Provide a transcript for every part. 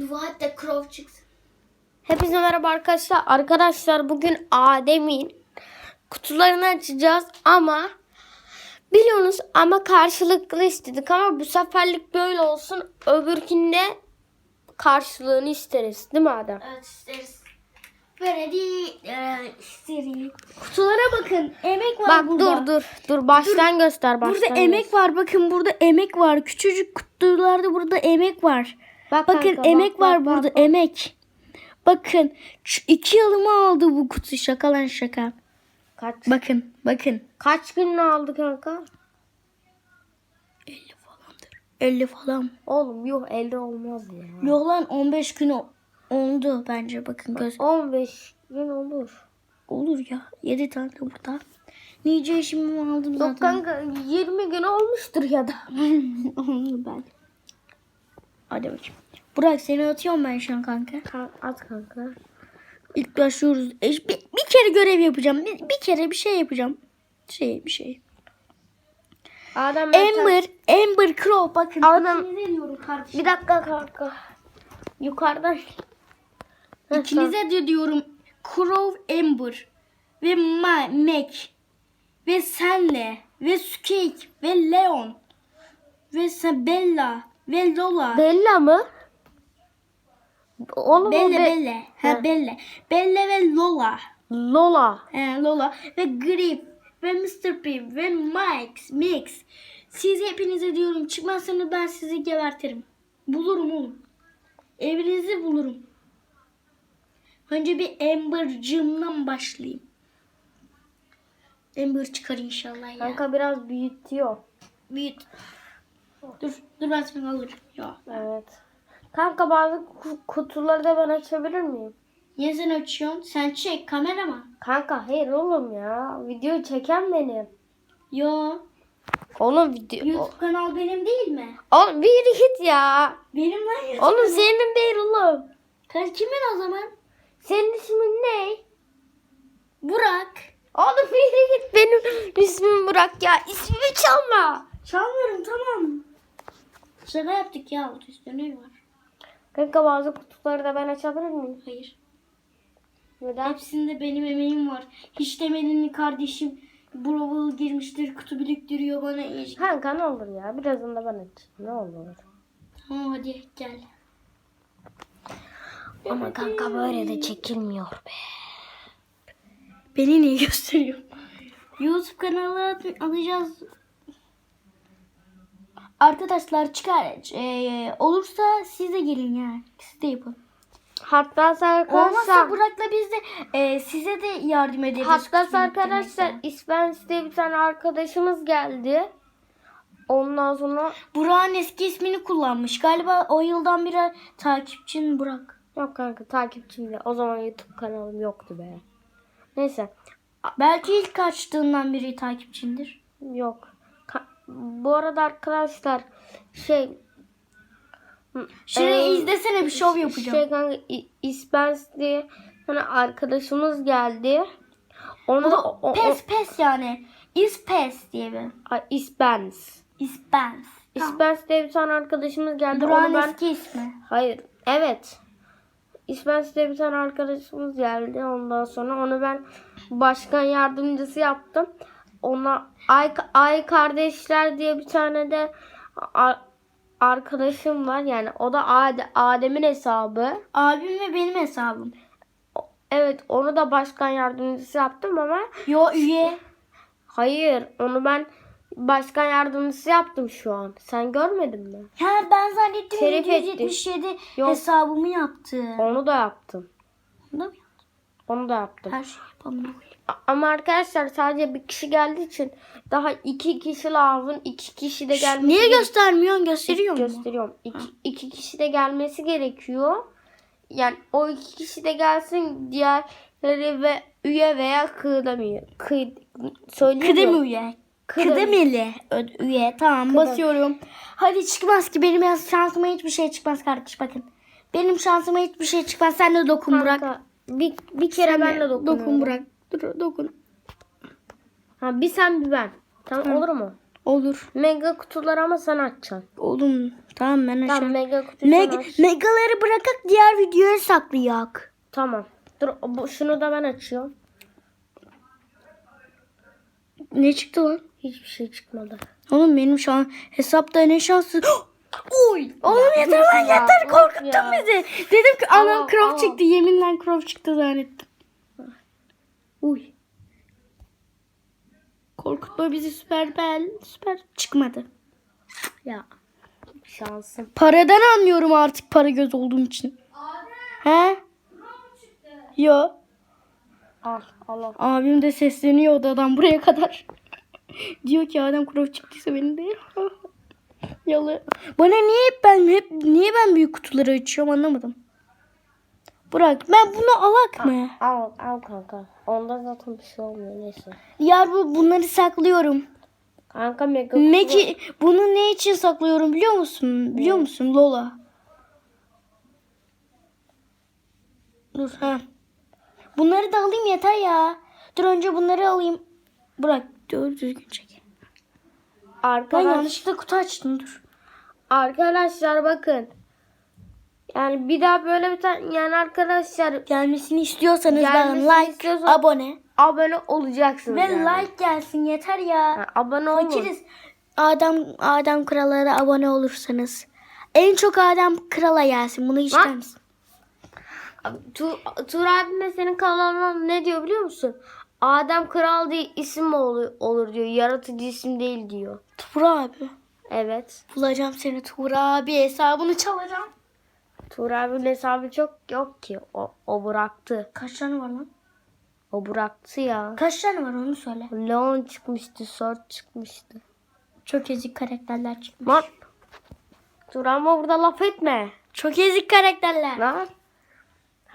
Dua et de Crow çıksın. Hepinize merhaba arkadaşlar. Arkadaşlar bugün Adem'in kutularını açacağız ama biliyorsunuz ama karşılıklı istedik ama bu seferlik böyle olsun. Öbürkünde karşılığını isteriz. Değil mi Adem? Evet isteriz. Böyle değil. E, isteriz. Kutulara bakın. Emek var Bak burada. dur dur. Dur baştan göster. Baştan Burada emek var. Bakın burada emek var. Küçücük kutularda burada emek var. Bak Bakın kanka, emek bak, var bak, burada. bak. Emek. Bakın. Şu iki yılımı aldı bu kutu. Şaka lan şaka. Kaç, Bakın. Bakın. kaç gün aldı kanka? 50 falandır. 50 falan. Oğlum yok elde olmaz ya. Yok lan 15 gün oldu bence. Bakın göz. 15 gün olur. Olur ya. 7 tane burada. Nice işimi aldım Yok zaten. kanka 20 gün olmuştur ya da. Hadi bakayım. Burak seni atıyorum ben şu an kanka. Kan- At kanka. İlk başlıyoruz. E, bir, bir kere görev yapacağım. Bir, bir kere bir şey yapacağım. Şey bir şey. Ben Amber, Amber Crow bakın. Adam- kardeşim. Bir dakika kanka. Yukarıdan. İkinize de diyorum Crow Amber ve Ma Mac ve senle ve Skate ve Leon ve sen Bella ve Lola. Bella mı? Oğlum o Bella Be- Bella. Ha Bella. Bella ve Lola. Lola. He, Lola ve Grip ve Mr. P ve Max Mix. Siz hepinize diyorum çıkmazsanız ben sizi gebertirim. Bulurum oğlum. Evinizi bulurum. Önce bir Amber'cığımdan başlayayım. Amber çıkar inşallah ya. Kanka biraz büyütüyor. Büyüt. Dur, dur ben seni alırım. Ya. Evet. Kanka bazı ku- kutuları da ben açabilir miyim? Niye sen açıyorsun? Sen çek kameraman. Kanka hayır oğlum ya. Video çeken benim. Yo. Oğlum video... YouTube kanal benim değil mi? Oğlum bir git ya. Benim lan YouTube. Oğlum senin değil oğlum. Kaç kimin o zaman? Senin ismin ne? Burak. Oğlum bir git. Benim ismim Burak ya. İsmimi çalma. Çalmıyorum tamam. Şaka yaptık ya. Otobüste ne var? Kanka bazı kutuları da ben açabilir miyim? Hayır. Neden? Hepsinde benim emeğim var. Hiç demedin kardeşim? Brawl girmiştir, kutu biriktiriyor bana. Kanka ne olur ya. Birazını da ben açayım. Ne olur. Tamam hadi gel. Ama kanka böyle de çekilmiyor be. Beni niye gösteriyor? YouTube kanalı alacağız. Arkadaşlar çıkar. Ee, olursa siz de gelin yani. Siz de yapın. Hatta Olmazsa arkadaşlar Burak'la biz de e, size de yardım ederiz. hatta arkadaşlar. İspens diye bir tane arkadaşımız geldi. Ondan sonra Burak'ın eski ismini kullanmış. Galiba o yıldan beri takipçin Burak. yok kanka takipçimde. O zaman YouTube kanalım yoktu be. Neyse Belki ilk açtığından beri takipçindir. yok. Bu arada arkadaşlar şey Şurayı Ee, izlesene bir şov yapacağım. Şey kanka İspens diye hani arkadaşımız geldi. Onu da o, o, pes pes yani. Is pes diye bir. İspens. İspens. İspens diye bir tane arkadaşımız geldi. Onu ben eski ismi. hayır evet. İspens diye bir tane arkadaşımız geldi. Ondan sonra onu ben başkan yardımcısı yaptım. Ona ay, ay kardeşler diye bir tane de arkadaşım var. Yani o da Ade- Adem'in hesabı. Abim ve benim hesabım. Evet onu da başkan yardımcısı yaptım ama Yo üye. hayır onu ben başkan yardımcısı yaptım şu an. Sen görmedin mi? Ha ben zannettim etti. 777 Yok. hesabımı yaptı. Onu da yaptım. Bunda mı? Onu da yaptım. Her şey yapalım. Ama arkadaşlar sadece bir kişi geldiği için daha iki kişi lazım. İki kişi de gelmesi Niye göstermiyorsun? Gösteriyor mu? Gösteriyorum. İki, iki kişi de gelmesi gerekiyor. Yani o iki kişi de gelsin diğerleri ve üye veya kıdemli. Kı, söyleyeyim Kıdem mi? üye. Kıdem. Kıdemeli üye. Tamam Kıdem. basıyorum. Hadi çıkmaz ki benim şansıma hiçbir şey çıkmaz kardeş bakın. Benim şansıma hiçbir şey çıkmaz. Sen de dokun Burak. Bir, bir kere Sen ben de dokunuyorum. Dokun Burak. Dur dokun. Ha, bir sen bir ben. Tamam olur mu? Olur. Mega kutular ama sen açacaksın. Oğlum tamam ben Tamam açarım. mega kutuyu sen Meg aç. megaları bırakıp diğer videoya saklayak. Tamam. Dur bu, şunu da ben açıyorum. Ne çıktı lan? Hiçbir şey çıkmadı. Oğlum benim şu an hesapta ne şansı. Oy! Oğlum yeter lan ya, yeter korkuttun ya. bizi. Dedim ki anam ama- çıktı. Yeminle crop çıktı zannettim. Uy. Korkutma bizi süper bel. Süper çıkmadı. Ya. Şansım. Paradan anlıyorum artık para göz olduğum için. He? Yo. Al al al. Abim de sesleniyor odadan buraya kadar. Diyor ki Adem Kurov çıktıysa beni de. Yalı. Bana niye hep ben hep niye ben büyük kutuları açıyorum anlamadım. Bırak ben bunu alak mı? Al al kanka. Onda zaten bir şey olmuyor neyse. Ya bu bunları saklıyorum. Kanka mega kutu. Meki bunu ne için saklıyorum biliyor musun? Biliyor musun Lola? Dur ha. Bunları da alayım yeter ya. Dur önce bunları alayım. Bırak dur düzgün çek. Ben Arkadaş, yanlışlıkla kutu açtım dur. arkadaşlar bakın. Yani bir daha böyle bir tane yani arkadaşlar Gelmesini istiyorsanız ben Gelmesini like, istiyorsan- abone. abone olacaksınız Ve yani. like gelsin yeter ya. Yani abone olun. Fakiriz. Adem Kral'a da abone olursanız. En çok Adem Kral'a gelsin. Bunu ister misin? Tu Tuğ abim de senin kanalına ne diyor biliyor musun? Adem Kral diye isim olur, olur diyor. Yaratıcı isim değil diyor. Tuğra abi. Evet. Bulacağım seni Tuğra abi. Hesabını çalacağım. Tuğ abinin hesabı çok yok ki. O, o bıraktı. Kaç tane var lan? O bıraktı ya. Kaç tane var onu söyle. Leon çıkmıştı, Sword çıkmıştı. Çok ezik karakterler çıkmış. Lan. Dur ama burada laf etme. Çok ezik karakterler. Lan.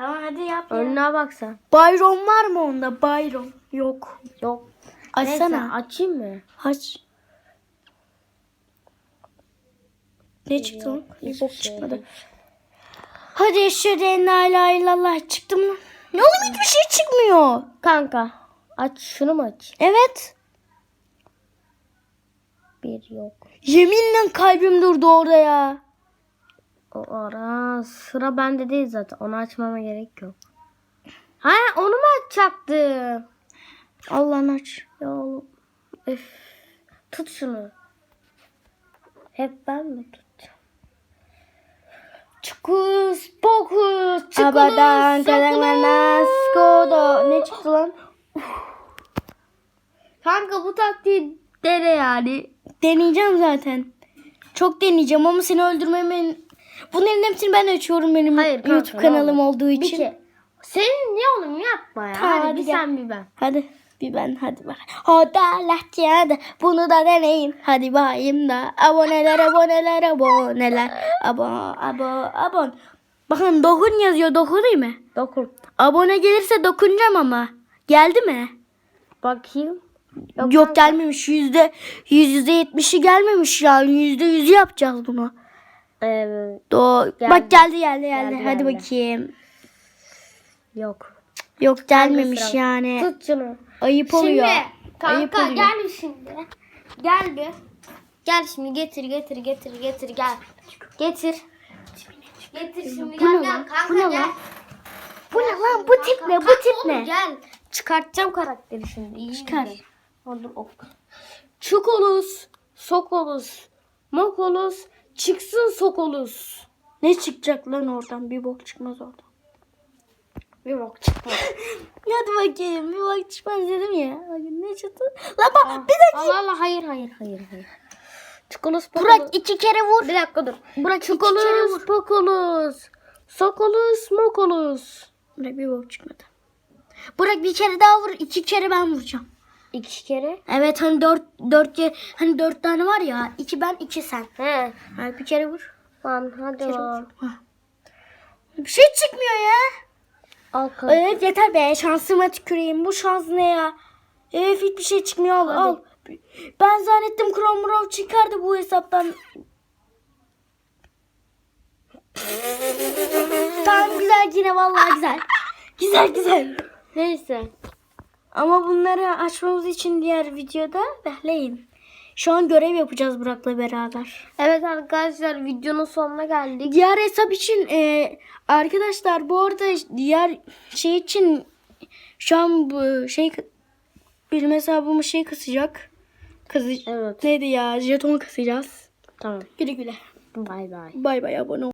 Tamam hadi yap ya. Önüne bak sen. Byron var mı onda? Byron. Yok. Yok. Neyse Açsana. açayım mı? Aç. Ne çıktı lan? Bir bok şey. çıkmadı. Hadi eşhedü en la ilahe illallah. Çıktı mı? Ne oğlum hiçbir şey çıkmıyor. Kanka. Aç şunu mu aç? Evet. Bir yok. Yeminle kalbim durdu orada ya. O ara sıra bende değil zaten. Onu açmama gerek yok. Ha onu mu açacaktım? Allah'ın aç. Ya oğlum. Öf. Tut şunu. Hep ben mi tutacağım? Çıkız, pokus, çıkız, Abadan kalemana skoda. Ne çıktı lan? Kanka bu taktiği dene yani. Deneyeceğim zaten. Çok deneyeceğim ama seni öldürmemin... Bunların hepsini ben açıyorum benim Hayır kanka, YouTube ne kanalım olur. olduğu Bir için. şey. Senin niye oğlum yapma ya. Tamam, hadi, bir gel. sen bir ben. Hadi bir ben hadi bak. Ya da bunu da deneyin. Hadi bakayım da aboneler aboneler aboneler. Abo abo abon. Bakın dokun yazıyor dokunayım mı? Dokun. Abone gelirse dokunacağım ama. Geldi mi? Bakayım. Yok, gelmemiş. Yüzde yüzde yetmişi gelmemiş ya. Yüzde yüzü yapacağız bunu. Evet. Do Geldi. Bak geldi geldi geldi. Geldi, Hadi geldi. bakayım. Yok. Yok gelmemiş yani. Tut şunu. Ayıp oluyor. Şimdi Ayıp kanka oluyor. gel şimdi. Gel bir. Gel şimdi getir getir getir getir gel. Getir. Getir şimdi Bu gel gel kanka Bu ne gel. Bu ne lan? Bu tip ne? Bu tip ne? Gel. Çıkartacağım karakteri şimdi. İyi Çıkar. Dur ok. Çukolus, sokolus, mokolus, çıksın sokolus. Ne çıkacak lan oradan? Bir bok çıkmaz oradan. Bir bok çıkmadı. Hadi bakayım. Bir bok çıkmaz dedim ya. Bakın ne çıktı? Lan bak bir dakika. Allah Allah hayır hayır hayır hayır. Çukolus, Burak iki kere vur. Bir dakika dur. Burak iki kere vur. pokolus, sokolus, mokolus. Burak bir bok çıkmadı. Burak bir kere daha vur. iki kere ben vuracağım. İki kere. Evet hani dört, dört hani dört tane var ya. iki ben iki sen. He. Hadi bir kere vur. Lan hadi vur. Bir şey çıkmıyor ya. Al kanka. Evet yeter be şansıma tüküreyim. Bu şans ne ya? Evet hiçbir şey çıkmıyor al al. Ben zannettim Raw çıkardı bu hesaptan. tamam güzel yine vallahi güzel. güzel güzel. Neyse. Ama bunları açmamız için diğer videoda bekleyin. Şu an görev yapacağız Burak'la beraber. Evet arkadaşlar videonun sonuna geldik. Diğer hesap için e, arkadaşlar bu arada diğer şey için şu an bu şey benim hesabımı şey kısacak. Kızı Evet. neydi ya? Jeton kısacağız. Tamam. Güle güle. Bay bay. Bay bay abone ol.